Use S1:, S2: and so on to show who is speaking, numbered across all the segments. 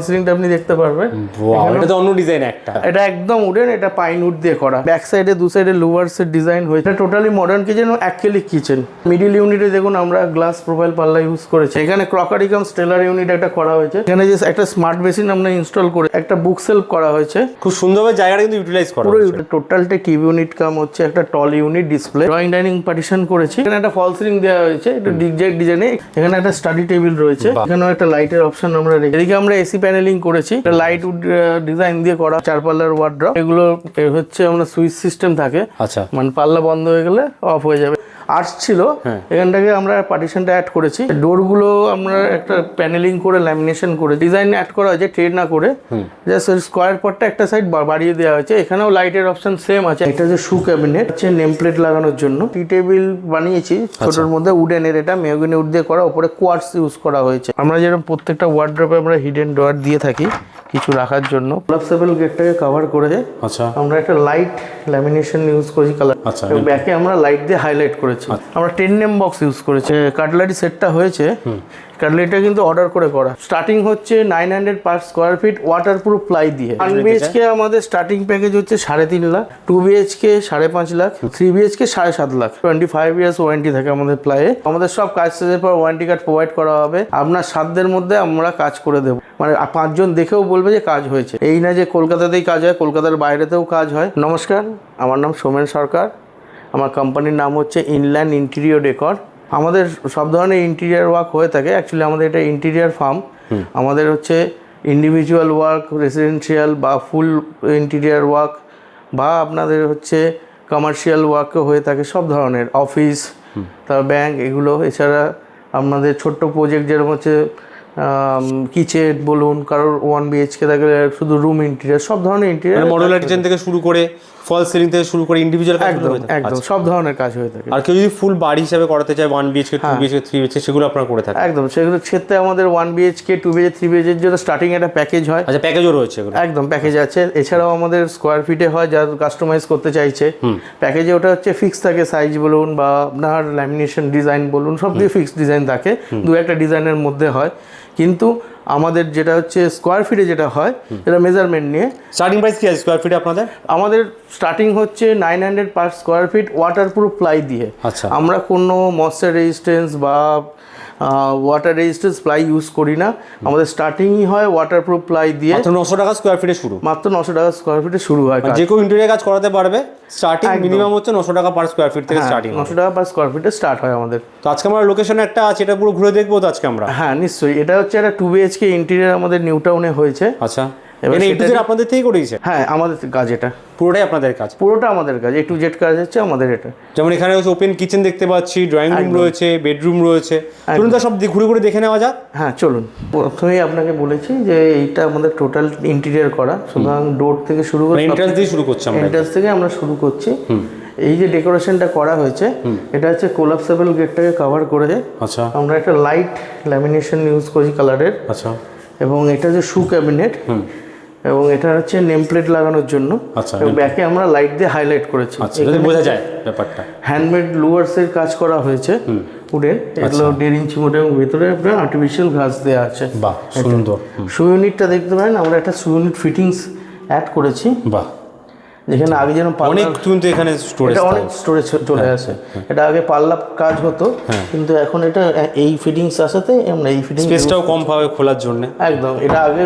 S1: সিলিংটা আপনি দেখতে পারবেন।
S2: এটা তো অন্য ডিজাইন একটা।
S1: এটা একদম উডেন এটা পাইন উড দিয়ে করা। ব্যাক সাইডে দু সাইডে লুভার্স এর ডিজাইন হয়েছে। টোটালি মডার্ন কিচেন ও অ্যাক্রিলিক কিচেন মিডিল ইউনিটে দেখুন আমরা গ্লাস প্রোফাইল পাল্লা ইউজ করেছি। এখানে ক্রকারি কাম স্টেলার ইউনিট একটা করা হয়েছে। এখানে যে একটা স্মার্ট বেসিন আমরা ইনস্টল করে একটা বুক সেলফ করা হয়েছে।
S2: খুব সুন্দরভাবে জায়গাটা কিন্তু ইউটিলাইজ করা
S1: পুরো। টোটালটা কিউ ইউনিট কাম হচ্ছে একটা tall unit display drawing dining partition করেছি। এখানে একটা ফল সিলিং দেওয়া হয়েছে একটু ডিজাইন ডিজাইনে এখানে একটা স্টাডি টেবিল রয়েছে। এখানেও একটা লাইটের অপশন আমরা রেখে এদিকে আমরা এসি প্যানেলিং করেছি। লাইট উড ডিজাইন দিয়ে করা চার পাল্লার ওয়ার্ড্রপ এগুলো হচ্ছে আমরা সুইচ সিস্টেম থাকে।
S2: আচ্ছা।
S1: মানে পাল্লা বন্ধ হয়ে গেলে অফ হয়ে যাবে। আর্টস ছিল এখানটাকে আমরা পার্টিশনটা অ্যাড করেছি। ডোরগুলো আমরা একটা প্যানেলিং করে ল্যামিনেশন করে ডিজাইন অ্যাড করা হয়েছে ট্রেড না করে। জাস্ট স্কোয়ার পটটা একটা সাইড বাড়িয়ে দেওয়া হয়েছে। এখানেও লাইটের অপশন সেম আছে। এটা যে শু ক্যাবিনেট হচ্ছে নেম প্লেট লাগানোর জন্য। টি টেবিল বানিয়েছি ছোটোর মধ্যে উডেনের এটা মেহগনি উড দিয়ে করা ওপরে কোয়ার্টস ইউজ করা হয়েছে। আমরা যেরকম প্রত্যেকটা ওয়ার্ড্রপে আমরা হিডেন ডোয়ার দিয়ে থাকি। কিছু রাখার জন্য। কোলাপসেবল গেটটাকে কভার করে
S2: আচ্ছা।
S1: আমরা একটা লাইট ল্যামিনেশন ইউজ করেছি কালার
S2: আচ্ছা
S1: ব্যাকে আমরা লাইট দিয়ে হাইলাইট করেছি। আমরা টেন নেম বক্স ইউজ করেছি। কাটলারি সেটটা হয়েছে কাটলারিটা কিন্তু অর্ডার করে করা। স্টার্টিং হচ্ছে nine hundred per square feet waterproof ply দিয়ে ওয়ান বিএচকে আমাদের স্টার্টিং প্যাকেজ হচ্ছে সাড়ে তিন লাখ টু বিএইচকে সাড়ে পাঁচ লাখ থ্রি বিএচকে সাড়ে সাত lakh. Twenty five years warranty থাকে আমাদের প্লাইয়ে আমাদের সব কাজ শেষের পর ওয়ারেন্টি কার্ড প্রোভাইড করা হবে। আপনার সাধ্যের মধ্যে আমরা কাজ করে দেবো। মানে পাঁচজন দেখেও বলবে যে কাজ হয়েছে। এই না যে কলকাতাতেই কাজ হয় কলকাতার বাইরেতেও কাজ হয়। নমস্কার আমার নাম সোমেন সরকার। আমার কোম্পানির নাম হচ্ছে ইনল্যান্ড ইন্টেরিয়র ডেকর আমাদের সব ধরনের ইন্টেরিয়ার ওয়ার্ক হয়ে থাকে। অ্যাকচুয়ালি আমাদের এটা ইন্টেরিয়ার ফার্ম আমাদের হচ্ছে ইন্ডিভিজুয়াল ওয়ার্ক রেসিডেন্সিয়াল বা ফুল ইন্টেরিয়ার ওয়ার্ক বা আপনাদের হচ্ছে কমার্শিয়াল ওয়ার্কও হয়ে থাকে সব ধরনের। অফিস তারপর ব্যাংক এগুলো। এছাড়া আপনাদের ছোট্ট প্রজেক্ট যেরকম হচ্ছে কিচেন বলুন কারোর ওয়ান বিএইচকে থাকলে শুধু রুম ইন্টেরিয়ার সব ধরনের ইন্টেরিয়ার
S2: মডুলার কিচেন থেকে শুরু করে ফল সিলিং থেকে শুরু করে ইন্ডিভিজুয়াল
S1: একদম একদম সব ধরনের কাজ হয়ে থাকে।
S2: আর কেউ যদি ফুল বাড়ি হিসাবে করাতে চায় one BHK two BHK three BHK সেগুলো আপনারা করে থাকেন।
S1: একদম সেগুলো ক্ষেত্রে আমাদের one BHK two BH three বিএইচের জন্য স্টার্টিং একটা প্যাকেজ হয়
S2: আচ্ছা প্যাকেজও রয়েছে এগুলো।
S1: একদম প্যাকেজ আছে। এছাড়াও আমাদের স্কোয়ার ফিটে হয় যারা কাস্টমাইজ করতে চাইছে। প্যাকেজে ওটা হচ্ছে ফিক্স থাকে সাইজ বলুন বা আপনার ল্যামিনেশন ডিজাইন বলুন সব দিয়ে ফিক্স ডিজাইন থাকে। দু একটা ডিজাইনের মধ্যে হয়। কিন্তু আমাদের যেটা হচ্ছে স্কোয়ার ফিটে যেটা হয় এটা মেজারমেন্ট নিয়ে।
S2: স্টার্টিং প্রাইস কী আছে স্কোয়ার ফিটে আপনাদের?
S1: আমাদের স্টার্টিং হচ্ছে nine hundred per square feet waterproof ply দিয়ে।
S2: আচ্ছা।
S1: আমরা কোনো ময়শ্চার রেজিস্ট্যান্স বা ওয়াটার রেজিস্ট্যান্স প্লাই ইউজ করি না। আমাদের স্টার্টিংই হয় ওয়াটারপ্রুফ প্লাই দিয়ে।
S2: মাত্র নশো টাকা স্কোয়ার ফিটে শুরু।
S1: মাত্র নশো টাকা স্কোয়ার ফিটে শুরু হয় কাজ।
S2: যে কেউ ইন্টেরিয়ার কাজ করাতে পারবে স্টার্টিং মিনিমাম হচ্ছে নশো টাকা পার স্কোয়ার ফিট থেকে স্টার্টিং
S1: নশো টাকা পার স্কোয়ার ফিটে স্টার্ট হয় আমাদের।
S2: তো আজকে আমরা লোকেশন একটা আছে এটা পুরো ঘুরে দেখব তো আজকে আমরা।
S1: হ্যাঁ নিশ্চয়ই। এটা হচ্ছে একটা টু বিএইচকে ইন্টেরিয়ার আমাদের নিউ টাউনে হয়েছে।
S2: আচ্ছা। এনে একটু আপনাদের থেকেই করিয়েছে
S1: হ্যাঁ আমাদের কাজ এটা।
S2: পুরোটাই আপনাদের কাজ?
S1: পুরোটা আমাদের কাজ এ টু জেড কাজ হচ্ছে আমাদের এটা।
S2: যেমন এখানে হচ্ছে ওপেন কিচেন দেখতে পাচ্ছি ড্রয়িং রুম রয়েছে বেডরুম রয়েছে। চলুন তো সব ঘুরে ঘুরে দেখে নেওয়া যাক।
S1: হ্যাঁ চলুন। প্রথমেই আপনাকে বলেছি যে এইটা আমাদের টোটাল ইন্টেরিয়ার করা সুতরাং ডোর থেকে শুরু করে
S2: এন্ট্রান্স দিয়ে শুরু করছি আমরা
S1: এন্ট্রান্স থেকে আমরা শুরু করছি। এই যে ডেকোরেশনটা করা হয়েছে এটা হচ্ছে কোলাপসেবল গেটটাকে কভার করে
S2: আচ্ছা।
S1: আমরা একটা লাইট ল্যামিনেশন ইউজ করেছি কালারের
S2: আচ্ছা।
S1: এবং এটা যে শু ক্যাবিনেট এবং এটা হচ্ছে নেম প্লেট লাগানোর জন্য।
S2: আচ্ছা
S1: ব্যাকে আমরা লাইট দিয়ে হাইলাইট করেছি।
S2: আচ্ছা বোঝা যায় ব্যাপারটা।
S1: হ্যান্ডমেড লুয়ার্সের কাজ করা হয়েছে উডেন এগুলো দেড় ইঞ্চি মোটে এবং ভিতরে আপনার আর্টিফিশিয়াল ঘাস দেওয়া আছে।
S2: বাহ সুন্দর।
S1: শু ইউনিটটা দেখতে পারেন আমরা একটা শু ইউনিট ফিটিংস অ্যাড করেছি।
S2: বাহ।
S1: যেখানে আগে যেন পাল্লা
S2: অনেক কিন্তু এখানে স্টোরেজ
S1: এটা অনেক স্টোরেজ চলে আসে। এটা আগে পাল্লা কাজ হতো কিন্তু এখন এটা এই ফিটিংস আসাতে আমরা এই ফিটিংস
S2: স্পেসটাও কম পাবে খোলার জন্য।
S1: একদম এটা আগে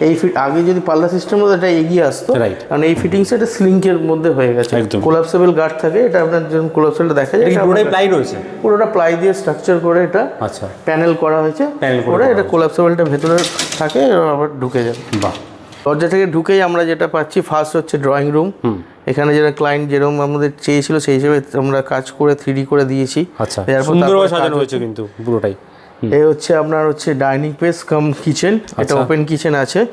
S1: এই ফিট আগে যদি পাল্লা সিস্টেম হতো এটা এগিয়ে আসতো. কারণ এই ফিটিংস এটা স্লিঙ্কের মধ্যে হয়ে গেছে।
S2: একদম।
S1: কোলাপসেবল গার্ড থাকে এটা আপনার যেরকম কোলাপসেলটা দেখা যায়
S2: এটা পুরোটাই প্লাই রয়েছে?
S1: পুরোটা প্লাই দিয়ে স্ট্রাকচার করে এটা
S2: আচ্ছা।
S1: প্যানেল করা হয়েছে।
S2: প্যানেল করে
S1: করে এটা কোলাপসেবলটা ভেতরে থাকে আবার ঢুকে যাবে।
S2: বাহ।
S1: দরজা থেকে ঢুকেই আমরা যেটা পাচ্ছি ফার্স্ট হচ্ছে ড্রয়িং রুম এখানে যেটা ক্লায়েন্ট যেরকম আমাদের চেয়েছিল সেই হিসেবে আমরা কাজ করে থ্রি করে দিয়েছি।
S2: আচ্ছা। সুন্দরভাবে সাজানো হয়েছে কিন্তু পুরোটাই।
S1: এই হচ্ছে আপনার হচ্ছে ডাইনিং স্পেস কাম কিচেন। এটা
S2: আচ্ছা।
S1: ওপেন কিচেন আছে।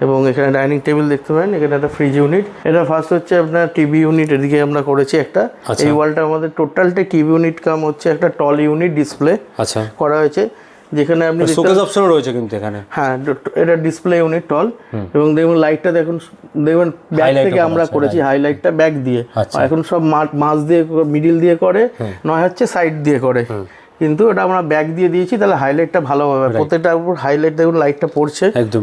S1: এবং এখানে ডাইনিং টেবিল দেখতে পারেন এখানে একটা ফ্রিজ ইউনিট এটা ফার্স্ট হচ্ছে আপনার টিভি ইউনিট এদিকে আমরা করেছি একটা।
S2: আচ্ছা।
S1: এই ওয়ালটা আমাদের টোটালটা টিভি ইউনিট কাম হচ্ছে একটা টল ইউনিট ডিসপ্লে
S2: আচ্ছা।
S1: করা হয়েছে। যেখানে আপনি
S2: শোকেস অপশনও রয়েছে কিন্তু এখানে।
S1: হ্যাঁ এটা ডিসপ্লে ইউনিট টল এবং দেখুন লাইটটা দেখুন দেখবেন ব্যাক থেকে আমরা করেছি হাইলাইটটা ব্যাক দিয়ে।
S2: আচ্ছা।
S1: এখন সব মা- মাঝ দিয়ে মিডিল দিয়ে করে নয় হচ্ছে সাইড দিয়ে করে। কিন্তু এটা আমরা ব্যাক দিয়ে দিয়েছি তাহলে হাইলাইটটা ভালো হবে। প্রত্যেকটার উপর হাইলাইট দেখুন লাইটটা পড়ছে।
S2: একদম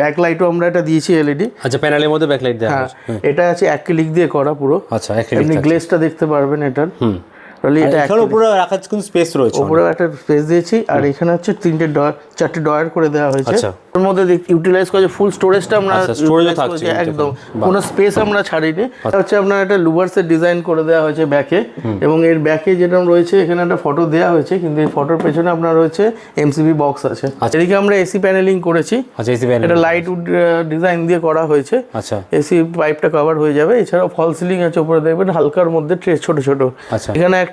S1: ব্যাক লাইটও আমরা এটা দিয়েছি এলইডি
S2: আচ্ছা প্যানেলের মধ্যে ব্যাক লাইট দেওয়া
S1: হ্যাঁ
S2: আছে
S1: এটা আছে অ্যাক্রিলিক দিয়ে করা পুরো।
S2: আচ্ছা অ্যাক্রিলিক
S1: আপনি গ্লেসটা দেখতে পারবেন এটার।
S2: হুম। এখানে উপরে রাখার কিন্তু স্পেস রয়েছে।
S1: উপরেও একটা স্পেস দিয়েছি আর এখানে হচ্ছে তিনটে ডয়ার চারটে ডয়ার করে দেওয়া হয়েছে।
S2: আচ্ছা।
S1: মধ্যে ইউটিলাইজ করেছে ফুল স্টোরেজটা আমরা
S2: আচ্ছা, থাকছে
S1: একদম। কোনো স্পেস আমরা ছাড়িনি। এটা হচ্ছে আপনার একটা ডিজাইন করে দেওয়া হয়েছে ব্যাকে এবং এর ব্যাকে যেটা রয়েছে এখানে একটা ফটো দেওয়া হয়েছে কিন্তু এই ফটোর পেছনে আপনার রয়েছে এমসিবি বক্স আছে। এদিকে আমরা এসি প্যানেলিং করেছি।
S2: আচ্ছা এসি প্যানেল
S1: এটা লাইট উড ডিজাইন দিয়ে করা হয়েছে।
S2: আচ্ছা।
S1: এসি পাইপটা কভার হয়ে যাবে। এছাড়াও ফল সিলিং আছে উপরে দেখবেন হালকার মধ্যে ট্রে ছোট ছোট।
S2: আচ্ছা।
S1: এখানে একটা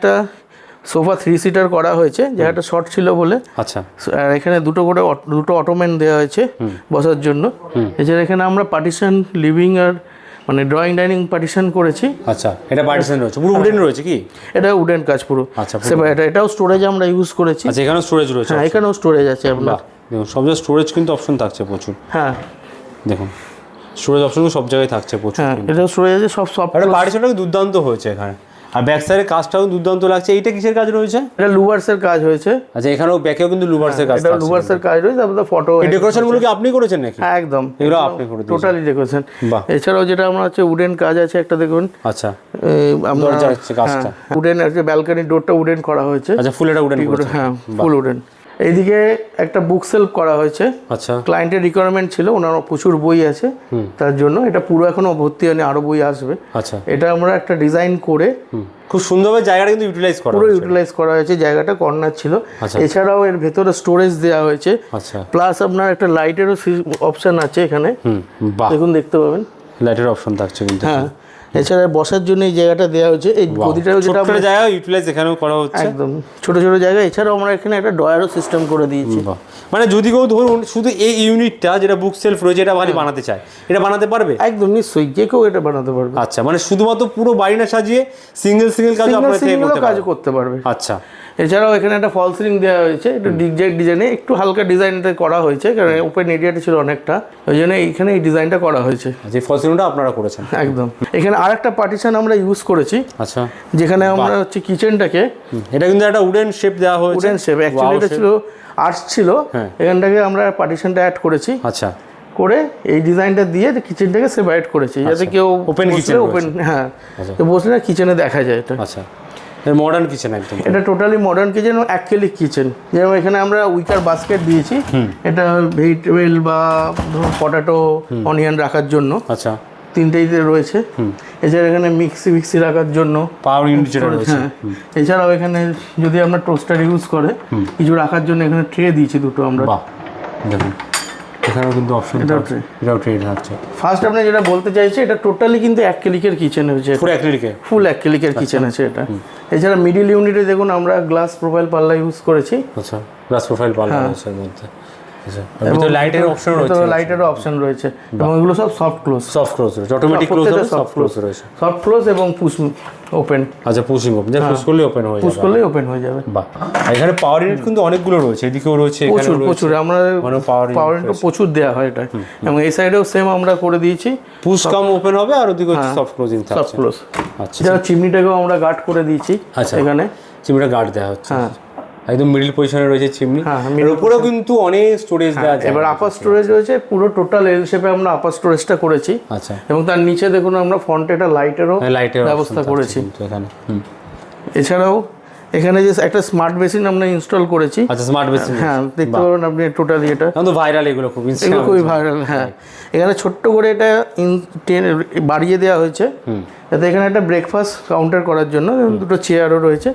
S1: সোফা থ্রি সিটার করা হয়েছে জায়গাটা শর্ট ছিল বলে।
S2: আচ্ছা।
S1: আর এখানে দুটো করে দুটো অটোম্যান দেওয়া হয়েছে বসার জন্য। এছাড়া এখানে আমরা পার্টিশন লিভিং আর মানে ড্রয়িং ডাইনিং পার্টিশন করেছি।
S2: আচ্ছা এটা পার্টিশন রয়েছে। পুরো উডেন রয়েছে কি?
S1: এটা উডেন কাজ পুরো।
S2: আচ্ছা,
S1: এটা এটাও স্টোরেজ আমরা ইউজ করেছি।
S2: আচ্ছা এখানেও স্টোরেজ রয়েছে
S1: হ্যাঁ এখানেও স্টোরেজ আছে আপনার।
S2: দেখুন সব জায়গায় স্টোরেজ কিন্তু অপশন থাকছে প্রচুর।
S1: হ্যাঁ।
S2: দেখুন স্টোরেজ অপশন সব জায়গায় থাকছে প্রচুর
S1: হ্যাঁ এটা স্টোরেজ আছে সব সব
S2: একটা পার্টিশনটা দুর্দান্ত হয়েছে এখানে। আর ব্যাক সাইডের কাজটাও দুর্দান্ত লাগছে। এইটা কিসের কাজ রয়েছে?
S1: এটা লুভার্সের কাজ হয়েছে।
S2: আচ্ছা এখানেও ব্যাকেও কিন্তু লুভার্সের কাজ
S1: এটা লুভার্সের কাজ রয়েছে আপনাদের ফটো
S2: এই ডেকোরেশনগুলো কি আপনি করেছেন নাকি?
S1: হ্যাঁ একদম।
S2: এগুলো আপনি করে দিয়েছেন।
S1: টোটালি ডেকোরেশন এছাড়াও যেটা আমরা হচ্ছে উডেন কাজ আছে একটা দেখুন।
S2: আচ্ছা।
S1: আমরা
S2: কাজটা।
S1: উডেন আছে ব্যালকনি ডোরটা উডেন করা হয়েছে।
S2: আচ্ছা ফুল এটা উডেন
S1: হ্যাঁ ফুল উডেন এইদিকে একটা বুক সেলফ করা হয়েছে।
S2: আচ্ছা।
S1: ক্লায়েন্টের রিকোয়ারমেন্ট ছিল ওনার প্রচুর বই আছে। তার জন্য এটা পুরো এখনও ভর্তি হয়নি আরও বই আসবে।
S2: আচ্ছা।
S1: এটা আমরা একটা ডিজাইন করে।
S2: খুব সুন্দরভাবে জায়গাটা কিন্তু ইউটিলাইজ করা
S1: পুরো ইউটিলাইজ করা হয়েছে জায়গাটা কর্নার ছিল।
S2: আচ্ছা।
S1: এছাড়াও এর ভেতরে স্টোরেজ দেওয়া হয়েছে।
S2: আচ্ছা।
S1: প্লাস আপনার একটা লাইটেরও অপশন আছে এখানে। দেখুন দেখতে পাবেন।
S2: লাইটের অপশন থাকছে কিন্তু।
S1: হ্যাঁ। এছাড়া বসার জন্য এই জায়গাটা দেওয়া হয়েছে। এই গদিটাও যেটা
S2: আমরা জায়গা ইউটিলাইজ এখানেও করা হচ্ছে।
S1: একদম। ছোট ছোট জায়গা। এছাড়াও আমরা এখানে একটা ডয়ারও সিস্টেম করে দিয়েছি।
S2: মানে যদি কেউ ধরুন শুধু এই ইউনিটটা যেটা বুক সেলফ রয়েছে এটা বাড়ি বানাতে চায় এটা বানাতে পারবে?
S1: একদম নিশ্চয়ই। যে কেউ এটা বানাতে পারবে।
S2: আচ্ছা মানে শুধুমাত্র পুরো বাড়ি না সাজিয়ে সিঙ্গেল সিঙ্গেল কাজ আপনার
S1: কাজ করতে পারবে।
S2: আচ্ছা।
S1: এছাড়াও এখানে একটা ফল সিলিং দেওয়া হয়েছে একটু ডিজাইন ডিজাইনে একটু হালকা ডিজাইনটা করা হয়েছে কারণ ওপেন এরিয়াটা ছিল অনেকটা ওই জন্য এইখানে এই ডিজাইনটা করা হয়েছে।
S2: যে ফলসিংটা আপনারা করেছেন।
S1: একদম। এখানে আরেকটা পার্টিশন আমরা ইউজ করেছি
S2: আচ্ছা।
S1: যেখানে আমরা হচ্ছে কিচেনটাকে
S2: এটা কিন্তু একটা উডেন শেপ দেওয়া হয়েছে।
S1: উডেন শেপ অ্যাকচুয়ালি এটা ছিল আর্টস ছিল।
S2: হ্যাঁ।
S1: এখানটাকে আমরা পার্টিশনটা অ্যাড করেছি।
S2: আচ্ছা।
S1: করে এই ডিজাইনটা দিয়ে কিচেনটাকে সেপারেট করেছি যাতে কেউ
S2: ওপেন kitchen
S1: ওপেন হ্যাঁ।
S2: আচ্ছা।
S1: তো বসলে কিচেনে দেখা যায় এটা।
S2: আচ্ছা। মডার্ন কিচেন একদম।
S1: এটা টোটালি মডার্ন কিচেন ও অ্যাকচুয়ালি কিচেন যেমন এখানে আমরা উইকার বাস্কেট দিয়েছি। এটা ভেজিটেবল বা পটাটো অনিয়ন রাখার জন্য।
S2: আচ্ছা।
S1: তিনটেই রয়েছে। এছাড়া এখানে মিক্সি মিক্সি রাখার জন্য।
S2: পাওয়ার ইউনিট রয়েছে।
S1: হ্যাঁ। এছাড়াও এখানে যদি আমরা টোস্টার ইউজ করে কিছু রাখার জন্য এখানে ট্রে দিয়েছি দুটো আমরা।
S2: দেখুন। এখানেও কিন্তু অপশন
S1: এটাও
S2: থাকছে।
S1: ফার্স্ট আপনি যেটা বলতে চাইছে এটা টোটালি কিন্তু এক ক্লিকের কিচেন হয়েছে।
S2: পুরো অ্যাক্রিলিকে
S1: ফুল এক ক্লিকের কিচেন আছে এটা। এছাড়া মিডিল ইউনিটে দেখুন আমরা গ্লাস প্রোফাইল পাল্লা ইউজ করেছি।
S2: আচ্ছা। গ্লাস প্রোফাইল পাল্লা আছে মধ্যে। আচ্ছা ভিতরে লাইটের অপশন রয়েছে।
S1: অপশন রয়েছে। এবং এগুলো সব সফট ক্লোজ
S2: সফট ক্লোজ রয়েছে। অটোমেটিক ক্লোজ হবে সফট ক্লোজ রয়েছে।
S1: সফট ক্লোজ এবং পুশ ওপেন
S2: আচ্ছা পুশিং ওপেন যা পুশ করলে ওপেন হয়ে
S1: পুশ
S2: যাবে।
S1: করলেই ওপেন হয়ে যাবে।
S2: বাহ। এখানে পাওয়ার ইউনিট কিন্তু অনেকগুলো রয়েছে। এদিকেও রয়েছে
S1: প্রচুর
S2: রয়েছে।
S1: প্রচুর। আমরা
S2: পাওয়ার
S1: পাওয়ার প্রচুর দেওয়া হয় এটা। এবং এই সাইডেও সেম আমরা করে দিয়েছি।
S2: পুশ কাম ওপেন হবে আর ওদিকে সফট ক্লোজিং
S1: সফট ক্লোজ
S2: আচ্ছা।
S1: চিমনিটাকেও আমরা গার্ড করে দিয়েছি
S2: আচ্ছা।
S1: এখানে।
S2: চিমনিটা গার্ড দেওয়া হচ্ছে।
S1: হ্যাঁ।
S2: একদম মিডিল পজিশনে রয়েছে চিমনি
S1: হ্যাঁ,
S2: এর উপরেও কিন্তু অনেক স্টোরেজ দেওয়া যায়
S1: এবার আপার স্টোরেজ রয়েছে পুরো টোটাল এল শেপে আমরা আপার স্টোরেজটা করেছি।
S2: আচ্ছা।
S1: এবং তার নিচে দেখুন আমরা ফ্রন্টে একটা লাইটেরও
S2: লাইটের
S1: ব্যবস্থা করেছি।
S2: এখানে।
S1: এছাড়াও এখানে যে একটা স্মার্ট বেসিন আমরা ইনস্টল করেছি।
S2: আচ্ছা স্মার্ট বেসিন
S1: হ্যাঁ দেখতে পাবেন আপনি টোটালি এটা।
S2: এখন তো ভাইরাল এগুলো খুব
S1: এগুলো খুবই ভাইরাল হ্যাঁ। এখানে ছোট্ট করে এটা বাড়িয়ে দেওয়া হয়েছে। যাতে এখানে একটা ব্রেকফাস্ট কাউন্টার করার জন্য দুটো চেয়ারও রয়েছে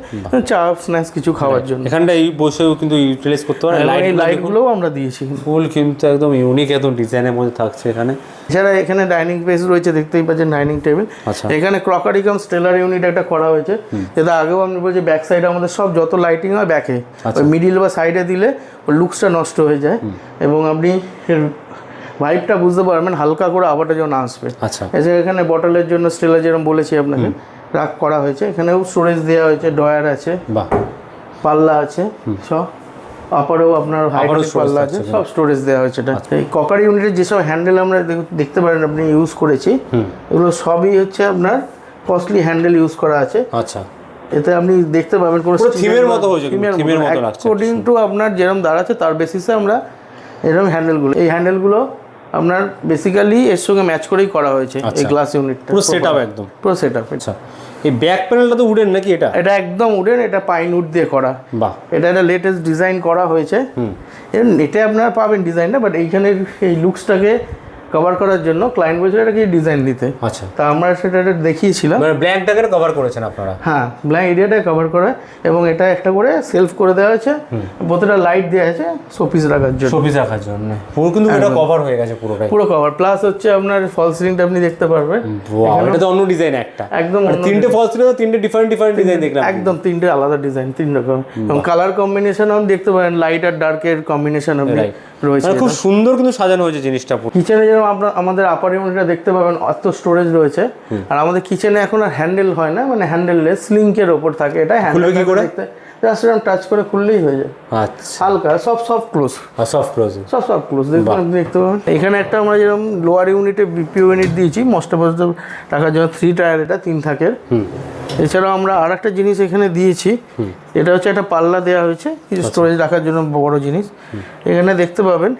S1: চা স্ন্যাক্স কিছু খাওয়ার জন্য।
S2: এখানটা এই বসেও কিন্তু ইউটিলাইজ করতে পারে। লাইট
S1: এই লাইটগুলোও আমরা দিয়েছি
S2: ফুল কিন্তু একদম ইউনিক একদম ডিজাইনের মধ্যে থাকছে এখানে।
S1: এছাড়া এখানে ডাইনিং স্পেস রয়েছে দেখতেই পাচ্ছেন ডাইনিং টেবিল
S2: আচ্ছা।
S1: এখানে ক্রকারি কাম স্টেলার ইউনিট একটা করা হয়েছে। যেটা আগেও আমি বলছি ব্যাক সাইডে আমাদের সব যত লাইটিং হয় ব্যাকে
S2: আচ্ছা।
S1: মিডিল বা সাইডে দিলে লুকসটা নষ্ট হয়ে যায়। এবং আপনি ভাইবটা বুঝতে পারবেন হালকা করে আবারটা যখন আসবে।
S2: আচ্ছা।
S1: এছাড়া এখানে বটলের জন্য স্টেলার যেরকম বলেছি আপনাকে রাখ করা হয়েছে। এখানেও স্টোরেজ দেওয়া হয়েছে ডয়ার আছে
S2: বাহ।
S1: পাল্লা আছে সব। আপারেও আপনার হাইটের পাল্লা আছে সব স্টোরেজ দেওয়া হয়েছে এটা। এই কপার ইউনিটের যেসব হ্যান্ডেল আমরা দেখতে পারেন আপনি ইউজ করেছি এগুলো সবই হচ্ছে আপনার কস্টলি হ্যান্ডেল ইউজ করা আছে।
S2: আচ্ছা।
S1: এতে আপনি দেখতে পাবেন কোনো
S2: এর মতো হয়েছে theme মতো লাগছে।
S1: অ্যাকর্ডিং টু আপনার যেরকম দাঁড়াচ্ছে তার বেসিসে আমরা এরকম হ্যান্ডেলগুলো এই হ্যান্ডেলগুলো আপনার বেসিক্যালি এর সঙ্গে ম্যাচ করেই করা হয়েছে এই
S2: আচ্ছা।
S1: গ্লাস ইউনিটটা
S2: পুরো সেট আপ একদম।
S1: পুরো সেট আপ
S2: আচ্ছা। এই ব্যাক প্যানেলটা তো উডেন নাকি এটা?
S1: এটা একদম উডেন এটা পাইন উড দিয়ে করা।
S2: বাহ।
S1: এটা একটা লেটেস্ট ডিজাইন করা হয়েছে। এর এটা আপনারা পাবেন ডিজাইনটা বাট এইখানের এই লুকসটাকে কভার করার জন্য ক্লায়েন্ট বলছিল এটাকে ডিজাইন দিতে
S2: আচ্ছা।
S1: তা আমরা সেটা দেখিয়েছিলাম।
S2: মানে ব্ল্যাঙ্কটাকে কভার করেছেন আপনারা?
S1: হ্যাঁ ব্ল্যাঙ্ক এরিয়াটা কভার করে এবং এটা একটা করে সেলফ করে দেওয়া হয়েছে। প্রতিটা লাইট দেওয়া আছে শোপিস রাখার জন্য।
S2: শোপিস রাখার জন্য। পুরো কিন্তু এটা কভার হয়ে গেছে পুরোটাই।
S1: পুরো কভার প্লাস হচ্ছে আপনার ফল সিলিংটা আপনি দেখতে পারবেন।
S2: এটা তো অন্য ডিজাইন একটা।
S1: একদম
S2: মানে তিনটে ফলস ছিল তিনটে ডিফারেন্ট ডিফারেন্ট ডিজাইন দেখলাম
S1: একদম তিনটে আলাদা ডিজাইন তিন রকম। এবং কালার কম্বিনেশন আপনি দেখতে পারেন লাইট আর ডার্কের কম্বিনেশন আপনি. রয়েছে।
S2: মানে খুব সুন্দর কিন্তু সাজানো হয়েছে জিনিসটা
S1: কিচেনে যেরকম আপনার আমাদের আপার ইউনিটটা দেখতে পাবেন অত স্টোরেজ রয়েছে। আর আমাদের কিচেনে এখন আর হ্যান্ডেল হয় না মানে হ্যান্ডেললেস স্লিঙ্কের ওপর থাকে। এটা
S2: খুলবে কি করে?
S1: জাস্ট এরকম টাচ করে খুললেই হয়ে যায়।
S2: আচ্ছা।
S1: হালকা সব সফট ক্লোজ
S2: আর সফট ক্লোজিং
S1: সব ক্লোজ দেখতে পাবেন। এখানে একটা আমরা যেরকম লোয়ার ইউনিটে দিয়েছি রাখার জন্য থ্রি টায়ার এটা তিন থাকের। এছাড়াও আমরা আর একটা জিনিস এখানে দিয়েছি। এটা হচ্ছে একটা পাল্লা দেওয়া হয়েছে কিছু স্টোরেজ রাখার জন্য বড় জিনিস। এখানে দেখতে পাবেন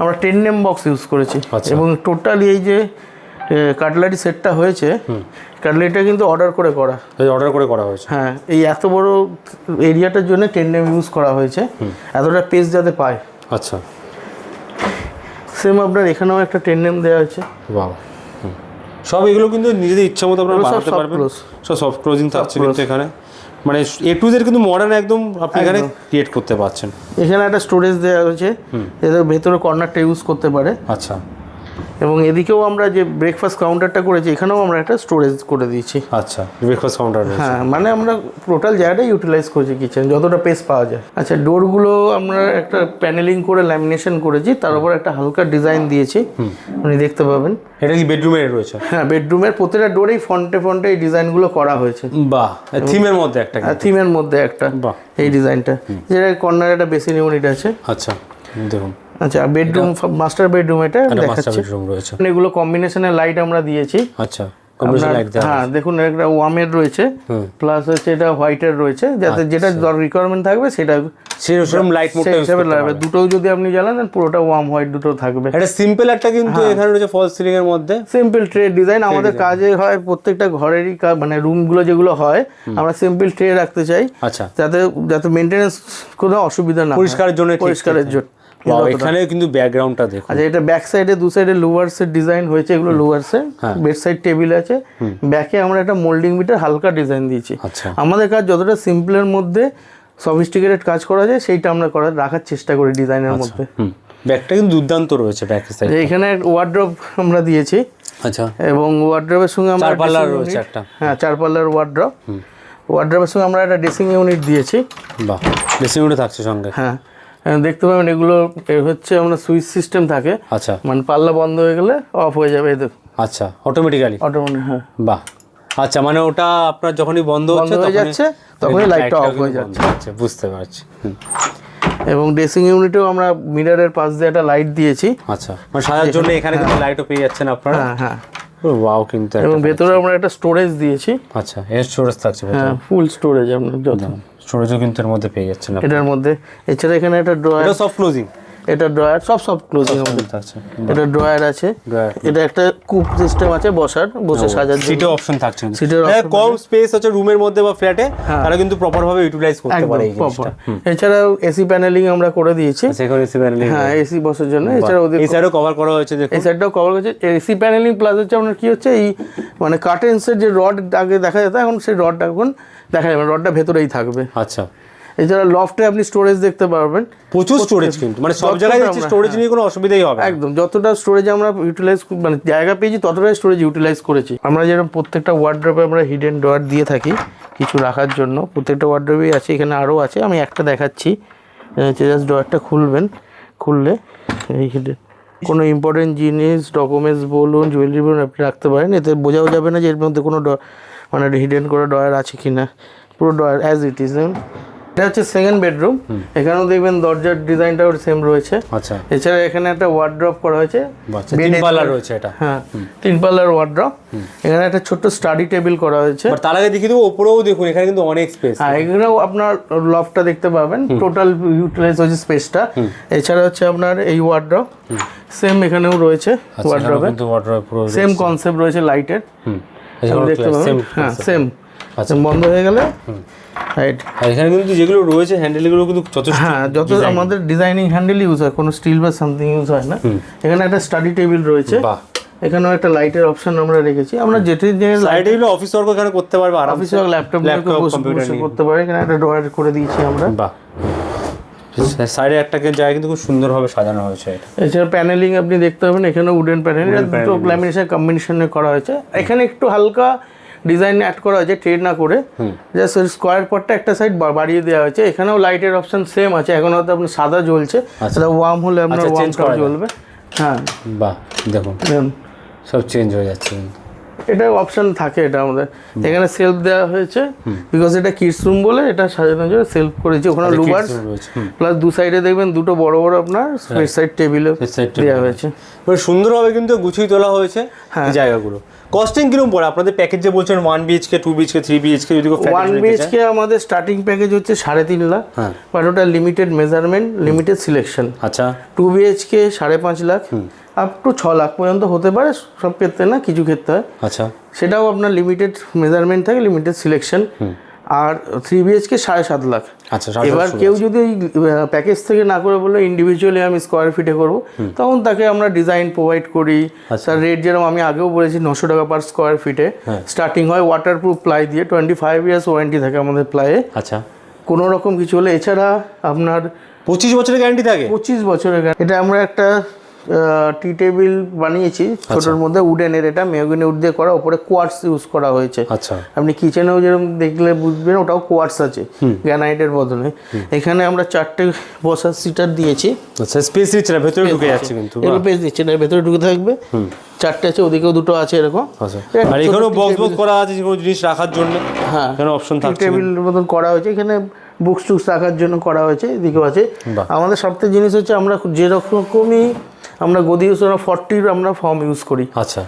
S1: আমরা টেন নেম বক্স ইউজ করেছি।
S2: আচ্ছা।
S1: এবং টোটালি এই যে কাটলারি সেটটা হয়েছে কাটলারিটা কিন্তু অর্ডার করে করা।
S2: অর্ডার করে করা হয়েছে।
S1: হ্যাঁ এই এত বড় এরিয়াটার জন্য টেন নেম ইউজ করা হয়েছে। এতটা পেস যাতে পায়।
S2: আচ্ছা।
S1: সেম আপনার এখানেও একটা টেন নেম দেওয়া হয়েছে।
S2: বাহ। সব এগুলো কিন্তু নিজেদের ইচ্ছা মতো আপনারা বানাতে পারবেন। সব সফট ক্লোজিং থাকছে কিন্তু এখানে। মানে এ টু জেড কিন্তু মডার্ন একদম আপনি এখানে ক্রিয়েট করতে পারছেন।
S1: এখানে একটা স্টোরেজ দেওয়া হয়েছে। এদের ভেতরে কর্নারটা ইউজ করতে পারে।
S2: আচ্ছা।
S1: এবং এদিকেও আমরা যে ব্রেকফাস্ট কাউন্টারটা করেছি এখানেও আমরা একটা স্টোরেজ করে দিয়েছি।
S2: আচ্ছা ব্রেকফাস্ট কাউন্টার
S1: হ্যাঁ মানে আমরা টোটাল জায়গাটা ইউটিলাইজ করেছি কিচেন যতটা পেস পাওয়া যায়। আচ্ছা ডোরগুলো আমরা একটা প্যানেলিং করে ল্যামিনেশন করেছি তার উপর একটা হালকা ডিজাইন দিয়েছি। আপনি দেখতে পাবেন।
S2: এটা কি বেডরুমে রয়েছে?
S1: হ্যাঁ বেডরুমের প্রতিটা ডোরেই ফন্টে ফন্টে এই ডিজাইনগুলো করা হয়েছে।
S2: বাহ থিমের মধ্যে একটা
S1: থিমের মধ্যে একটা
S2: বাহ।
S1: এই ডিজাইনটা যেটা কর্নারে একটা বেসিন ইউনিট আছে।
S2: আচ্ছা দেখুন।
S1: আচ্ছা বেডরুম মাস্টার বেডরুম এটা
S2: মাস্টার বেডরুম রয়েছে।
S1: এগুলো কম্বিনেশনের লাইট আমরা দিয়েছি।
S2: আচ্ছা
S1: হ্যাঁ দেখুন একটা ওয়ামের রয়েছে প্লাস হচ্ছে এটা হোয়াইটের রয়েছে যাতে যেটা রিকোয়ারমেন্ট থাকবে সেটা
S2: সেরকম লাইট মোডটা
S1: হিসাবে লাগবে। দুটোও যদি আপনি জ্বালান পুরোটা ওয়ার্ম হোয়াইট দুটো থাকবে।
S2: এটা সিম্পল একটা কিন্তু এখানে রয়েছে ফলস সিলিং এর মধ্যে।
S1: সিম্পল ট্রে ডিজাইন আমাদের কাজে হয় প্রত্যেকটা ঘরেরই মানে রুমগুলো যেগুলো হয় আমরা সিম্পল ট্রে রাখতে চাই।
S2: আচ্ছা।
S1: যাতে যাতে মেনটেনেন্স কোনো অসুবিধা না।
S2: পরিষ্কারের জন্য
S1: পরিষ্কারের জন্য।
S2: এখানে কিন্তু ব্যাকগ্রাউন্ডটা
S1: আচ্ছা এটা ব্যাক সাইডে দু সাইডে লুয়ার্সের ডিজাইন হয়েছে এগুলো
S2: হ্যাঁ।
S1: বেড সাইড টেবিল আছে। ব্যাকে আমরা একটা মোল্ডিং মিটার হালকা ডিজাইন দিয়েছি।
S2: আচ্ছা।
S1: আমাদের কাজ যতটা সিম্পলের মধ্যে সফিস্টিকেটেড কাজ করা যায় সেইটা আমরা করার রাখার চেষ্টা করি ডিজাইনের মধ্যে।
S2: হুম। ব্যাগটা কিন্তু দুর্দান্ত রয়েছে ব্যাক সাইড
S1: এখানে ওয়ার্ড্রপ আমরা দিয়েছি।
S2: আচ্ছা।
S1: এবং ওয়ার্ড্রপের সঙ্গে আমরা
S2: চার পাল্লার রয়েছে একটা
S1: হ্যাঁ চার পাল্লার ওয়ার্ড্রপ ওয়ার্ড্রপের সঙ্গে আমরা একটা ড্রেসিং ইউনিট দিয়েছি।
S2: বাহ ড্রেসিং রুমে থাকছে সঙ্গে।
S1: হ্যাঁ, দেখতে পাবেন এগুলো হচ্ছে আমরা সুইচ সিস্টেম থাকে।
S2: আচ্ছা।
S1: মানে পাল্লা বন্ধ হয়ে গেলে অফ হয়ে যাবে এদের
S2: আচ্ছা অটোমেটিক্যালি
S1: অটোমেটিক হ্যাঁ।
S2: বাহ। আচ্ছা মানে ওটা আপনার যখনই বন্ধ
S1: হয়ে
S2: তখনই-
S1: যাচ্ছে তখনই লাইটটা অফ হয়ে যাচ্ছে।
S2: আচ্ছা বুঝতে পারছি।
S1: এবং ড্রেসিং ইউনিটেও আমরা মিররের পাশ দিয়ে একটা লাইট দিয়েছি।
S2: আচ্ছা মানে সাজার জন্য এখানে কিন্তু লাইটও পেয়ে যাচ্ছেন আপনারা।
S1: হ্যাঁ হ্যাঁ।
S2: ওয়াও কিন্তু
S1: এবং ভেতরে আমরা একটা স্টোরেজ দিয়েছি।
S2: আচ্ছা এর স্টোরেজ থাকছে
S1: হ্যাঁ ফুল স্টোরেজ আপনার যত
S2: স্টোরেজও কিন্তু এর মধ্যে পেয়ে যাচ্ছেন না
S1: এটার মধ্যে। এছাড়া এখানে একটা ড্রয়ার
S2: এটা সফট ক্লোজিং
S1: এটা ড্রয়ার সব সব ক্লোজিং
S2: থাকছে
S1: এটা ড্রয়ার আছে। এটা একটা কুপ সিস্টেম আছে বসার বসে সাজার
S2: সিটে অপশন থাকছে।
S1: সিটের
S2: হ্যাঁ, কম স্পেস আছে রুমের মধ্যে বা ফ্ল্যাটে তারা কিন্তু প্রপার ভাবে ইউটিলাইজ করতে পারে এই জিনিসটা।
S1: এছাড়াও এসি প্যানেলিং আমরা করে দিয়েছি।
S2: সেখানে এসি প্যানেলিং
S1: হ্যাঁ এসি বসার জন্য। এছাড়া ওদের
S2: এই সাইডও কভার করা হয়েছে দেখুন।
S1: এই সাইডটাও কভার করছে এসি প্যানেলিং প্লাস হচ্ছে আপনার কি হচ্ছে এই মানে কার্টেন্সের যে রড আগে দেখা যেত এখন সেই রডটা এখন দেখা যাবে রডটা ভেতরেই থাকবে।
S2: আচ্ছা।
S1: এছাড়া লফটে আপনি স্টোরেজ দেখতে পারবেন।
S2: প্রচুর স্টোরেজ কিন্তু মানে সব জায়গায় স্টোরেজ নিয়ে কোনো অসুবিধাই হবে
S1: একদম যতটা স্টোরেজ আমরা ইউটিলাইজ মানে জায়গা পেয়েছি ততটাই স্টোরেজ ইউটিলাইজ করেছি। আমরা যেরকম প্রত্যেকটা ওয়ার্ড্রপে আমরা হিডেন ডোয়ার দিয়ে থাকি কিছু রাখার জন্য। প্রত্যেকটা ওয়ার্ড্রপেই আছে এখানে আরও আছে। আমি একটা দেখাচ্ছি। জাস্ট ডোয়ারটা খুলবেন খুললে এই হিডেন কোনো ইম্পর্টেন্ট জিনিস ডকুমেন্টস বলুন জুয়েলারি বলুন আপনি রাখতে পারেন। এতে বোঝাও যাবে না যে এর মধ্যে কোনো মানে হিডেন করে ডয়ার আছে কি না পুরো ডয়ার অ্যাজ ইট ইজ এটা হচ্ছে সেকেন্ড বেডরুম এখানেও দেখবেন দরজার ডিজাইনটাও সেম রয়েছে।
S2: আচ্ছা।
S1: এছাড়া এখানে একটা ওয়ার্ড্রপ করা হয়েছে।
S2: তিন
S1: এ-
S2: পাল্লা রয়েছে এটা।
S1: হ্যাঁ তিন পাল্লার ওয়ার্ড্রপ এখানে একটা ছোট্ট স্টাডি টেবিল করা হয়েছে।
S2: তার আগে দেখিয়ে দেবো ওপরেও দেখুন এখানে কিন্তু অনেক স্পেস
S1: হ্যাঁ এখানেও আপনার লফটা দেখতে পাবেন। টোটাল ইউটিলাইজ হচ্ছে স্পেসটা এছাড়া হচ্ছে আপনার এই ওয়ার্ড্রপ সেম এখানেও রয়েছে ওয়ার্ড্রপে সেম কনসেপ্ট রয়েছে। লাইটের দেখতে পাবেন। হ্যাঁ সেম
S2: আচ্ছা।
S1: বন্ধ হয়ে গেলে রাইট
S2: এখানে কিন্তু যেগুলো রয়েছে হ্যান্ডেলগুলো কিন্তু যথেষ্ট
S1: হ্যাঁ যত আমাদের ডিজাইনিং হ্যান্ডেল ইউজ হয় কোনো স্টিল বা সামথিং ইউজ হয় না। এখানে একটা স্টাডি টেবিল রয়েছে।
S2: বাহ।
S1: এখানেও একটা লাইটের অপশন আমরা রেখেছি। আমরা যেটি যে
S2: সাইডে এগুলো অফিস ওয়ার্ক এখানে করতে পারবে আরামসে।
S1: অফিসে ল্যাপটপ
S2: ল্যাপটপ কম্পিউটার
S1: করতে পারে। এখানে একটা ড্রয়ার করে দিয়েছি আমরা।
S2: বাহ। সাইডে একটাকে জায়গা কিন্তু খুব সুন্দরভাবে সাজানো হয়েছে
S1: এছাড়া প্যানেলিং আপনি দেখতে পাবেন এখানে উডেন প্যানেল দুটো ল্যামিনেশন কম্বিনেশনে করা হয়েছে। এখানে একটু হালকা ডিজাইন অ্যাড করা হয়েছে ট্রেড না করে। জাস্ট স্কোয়ার পটটা একটা সাইড বাড়িয়ে দেওয়া হয়েছে। এখানেও লাইটের অপশন সেম আছে এখন হয়তো আপনার সাদা জ্বলছে। সেটা ওয়ার্ম হলে আপনার
S2: চেঞ্জ
S1: ওয়ার্মটাও
S2: করা
S1: জ্বলবে। হ্যাঁ।
S2: বাহ দেখুন। সব চেঞ্জ হয়ে যাচ্ছে।
S1: এটা অপশন থাকে এটা আমাদের। এখানে সেলফ দেওয়া হয়েছে। বিকজ এটা কিডস রুম বলে এটা সাজানোর জন্য সেলফ করেছি। ওখানে লুবার। প্লাস দু সাইডে দেখবেন দুটো বড় বড় আপনার স্পেস সাইড
S2: Space
S1: দেওয়া হয়েছে।
S2: সুন্দরভাবে কিন্তু গুছিয়ে তোলা হয়েছে
S1: হ্যাঁ।
S2: জায়গাগুলো। কস্টিং কীরকম পড়ে? আপনাদের প্যাকেজ যে বলছেন one BHK two BHK three BHK যদি
S1: ওয়ান বিএইচকে আমাদের স্টার্টিং প্যাকেজ হচ্ছে সাড়ে তিন লাখ।
S2: হ্যাঁ।
S1: বাট ওটা লিমিটেড মেজারমেন্ট লিমিটেড সিলেকশন
S2: আচ্ছা।
S1: টু বিএইচকে সাড়ে পাঁচ লাখ। আপ টু ছ লাখ পর্যন্ত হতে পারে সব ক্ষেত্রে না কিছু ক্ষেত্রে। হয়
S2: আচ্ছা।
S1: সেটাও আপনার লিমিটেড মেজারমেন্ট থাকে লিমিটেড সিলেকশন আর থ্রি বিএইচকে সাড়ে সাত লাখ।
S2: আচ্ছা
S1: এবার কেউ যদি ওই প্যাকেজ থেকে না করে বলল ইন্ডিভিজুয়ালি আমি স্কোয়ার ফিটে করব তখন তাকে আমরা ডিজাইন প্রোভাইড করি।
S2: আচ্ছা।
S1: তার রেট যেরকম আমি আগেও বলেছি নশো টাকা পার স্কোয়ার ফিটে। স্টার্টিং হয়। ওয়াটারপ্রুফ প্লাই দিয়ে টোয়েন্টি ফাইভ ইয়ার্স ওয়ারেন্টি থাকে আমাদের প্লাইয়ে
S2: আচ্ছা।
S1: কোনো রকম কিছু হলে এছাড়া আপনার
S2: পঁচিশ বছরের গ্যারান্টি থাকে?
S1: পঁচিশ বছরের গা- এটা আমরা একটা টি টেবিল বানিয়েছি
S2: আচ্ছা।
S1: ছোটোর মধ্যে উডেনের এটা মেহগনি উড দিয়ে করা ওপরে কোয়ার্টস ইউজ করা হয়েছে।
S2: আচ্ছা।
S1: আপনি কিচেনেও যেরকম দেখলে বুঝবেন ওটাও কোয়ার্টস আছে গ্রানাইটের বদলে। এখানে আমরা চারটে বসার সিটার দিয়েছি।
S2: আচ্ছা স্পেস দিচ্ছে না ভেতরে ঢুকে যাচ্ছে কিন্তু
S1: এগুলো পেজ দিচ্ছে না ভেতরে ঢুকে থাকবে। চারটে আছে ওদিকেও দুটো আছে এরকম।
S2: আচ্ছা। আর এখানেও বক্স বক্স করা আছে যে কোনো জিনিস রাখার জন্য।
S1: হ্যাঁ।
S2: এখানে অপশন থাকছে
S1: টেবিল মতন করা হয়েছে। এখানে বুকস টুকস রাখার জন্য করা হয়েছে এদিকেও আছে। আমাদের সবথেকে জিনিস হচ্ছে আমরা যেরকমই আমরা গদি ইউজ করি ফর্টির আমরা ফর্ম ইউজ করি।
S2: আচ্ছা।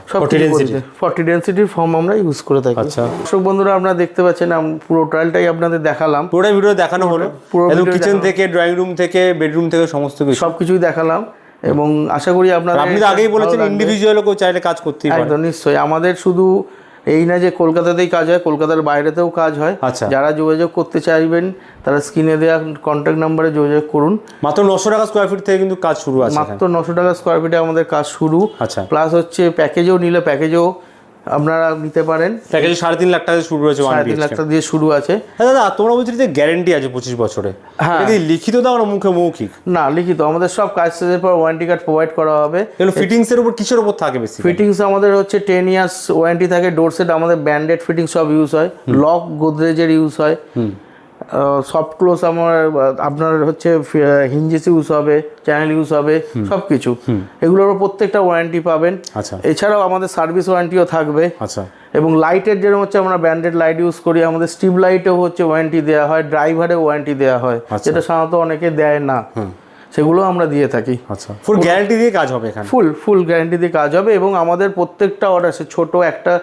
S1: ফর্টি ডেন্সিটির ফর্ম আমরা ইউজ করে থাকি।
S2: আচ্ছা।
S1: দর্শক বন্ধুরা আপনারা দেখতে পাচ্ছেন আম- পুরো ট্রায়ালটাই আপনাদের দেখালাম।
S2: পুরোটাই ভিডিও দেখানো হলো।
S1: পুরো
S2: কিচেন থেকে ড্রয়িং রুম থেকে বেডরুম থেকে সমস্ত কিছু।
S1: সব কিছুই দেখালাম এবং আশা করি আপনাদের
S2: আপনি আগেই বলেছেন
S1: লাগবে।
S2: ইন্ডিভিজুয়াল কেউ চাইলে কাজ করতেই পারে।
S1: একদম নিশ্চয়ই। আমাদের শুধু এই না যে কলকাতাতেই কাজ হয় কলকাতার বাইরেতেও কাজ হয়।
S2: আচ্ছা।
S1: যারা যোগাযোগ করতে চাইবেন তারা স্ক্রিনে দেওয়া কন্ট্যাক্ট নাম্বারে যোগাযোগ করুন।
S2: মাত্র নশো টাকা স্কোয়ার ফিট থেকে কিন্তু কাজ শুরু আছে
S1: মাত্র নশো টাকা স্কোয়ার ফিটে আমাদের কাজ শুরু।
S2: আচ্ছা।
S1: প্লাস হচ্ছে প্যাকেজও নিলে প্যাকেজও আপনারা নিতে পারেন।
S2: প্যাকেজে সাড়ে তিন লাখ টাকা শুরু হয়েছে
S1: সাড়ে তিন লাখ টাকা দিয়ে শুরু আছে।
S2: দাদা তোমরা বলছিলে যে গ্যারেন্টি আছে পঁচিশ বছরে।
S1: হ্যাঁ।
S2: লিখিত দাও না মুখে মৌখিক।
S1: না লিখিত। আমাদের সব কাজ শেষের পর ওয়ারেন্টি কার্ড প্রোভাইড করা হবে।
S2: ফিটিংস এর উপর কিসের উপর থাকে বেশি
S1: ফিটিংস আমাদের হচ্ছে টেন ইয়ার্স ওয়ারেন্টি থাকে ডোর সেট আমাদের ব্যান্ডেড ফিটিংস সব ইউজ হয়। লক গোদরেজের ইউজ হয়। সফট ক্লোজ আমার আপনার হচ্ছে হিঞ্জেস ইউজ হবে চ্যানেল ইউজ হবে সব কিছু এগুলোর প্রত্যেকটা ওয়ারেন্টি পাবেন।
S2: আচ্ছা।
S1: এছাড়াও আমাদের সার্ভিস ওয়ারেন্টিও থাকবে।
S2: আচ্ছা।
S1: এবং লাইটের যেরকম হচ্ছে আমরা ব্যান্ডেড লাইট ইউজ করি। আমাদের স্ট্রিপ লাইটেও হচ্ছে ওয়ারেন্টি দেওয়া হয় ড্রাইভারে ওয়ারেন্টি দেওয়া হয়।
S2: আচ্ছা।
S1: যেটা সাধারণত অনেকে দেয় না। সেগুলো আমরা দিয়ে থাকি।
S2: আচ্ছা। ফুল গ্যারান্টি দিয়ে কাজ হবে এখানে?
S1: ফুল ফুল গ্যারান্টি দিয়ে কাজ হবে এবং আমাদের প্রত্যেকটা অর্ডার সে ছোট একটা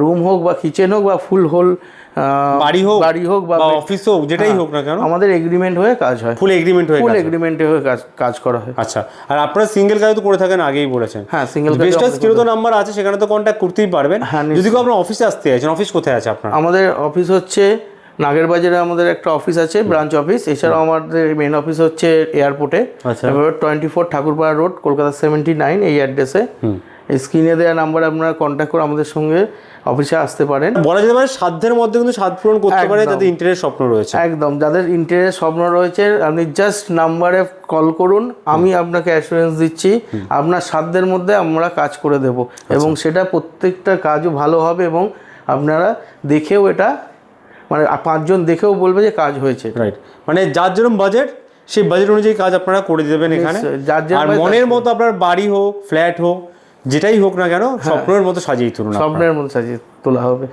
S1: রুম হোক বা কিচেন হোক বা ফুল হোল
S2: বাড়ি হোক
S1: বাড়ি হোক বা
S2: অফিস হোক যেটাই হোক না কেন।
S1: আমাদের এগ্রিমেন্ট হয়ে কাজ হয়।
S2: ফুল এগ্রিমেন্ট হয়ে
S1: ফুল এগ্রিমেন্টে হয়ে। কাজ কাজ করা হয়।
S2: আচ্ছা আর আপনারা সিঙ্গেল কাজ তো করে থাকেন আগেই বলেছেন।
S1: হ্যাঁ সিঙ্গেল
S2: বেস্টার স্ক্রিনে তো নাম্বার আছে সেখানে তো কন্ট্যাক্ট করতেই পারবেন।
S1: হ্যাঁ,
S2: যদি কেউ আপনার অফিসে আসতে চাইছেন অফিস কোথায় আছে আপনার?
S1: আমাদের অফিস হচ্ছে নাগেরবাজারে আমাদের একটা অফিস আছে ব্রাঞ্চ অফিস এছাড়াও আমাদের মেন অফিস হচ্ছে এয়ারপোর্টে
S2: আচ্ছা।
S1: Twenty four Thakurpara road Kolkata seventy nine এই অ্যাড্রেসে স্ক্রিনে দেওয়া নাম্বার আপনারা কন্ট্যাক্ট করে আমাদের সঙ্গে অফিসে আসতে পারেন।
S2: বলা যেতে পারে সাধ্যের মধ্যে কিন্তু সাত পূরণ করতে পারে। যাদের ইন্টারের স্বপ্ন রয়েছে।
S1: একদম যাদের ইন্টারেস্ট স্বপ্ন রয়েছে আপনি জাস্ট নাম্বারে কল করুন আমি আপনাকে অ্যাসুরেন্স দিচ্ছি আপনার সাধ্যের মধ্যে আমরা কাজ করে দেব। এবং সেটা প্রত্যেকটা কাজও ভালো হবে এবং আপনারা দেখেও এটা মানে পাঁচজন দেখেও বলবে যে কাজ হয়েছে।
S2: রাইট মানে যার যেরকম বাজেট সেই বাজেট অনুযায়ী কাজ আপনারা করে দেবেন এখানে।
S1: যার
S2: আর মনের মতো আপনার বাড়ি হোক ফ্ল্যাট হোক যেটাই হোক না কেন স্বপ্নের মতো সাজিয়ে তুলুন
S1: স্বপ্নের মতো সাজিয়ে তোলা হবে।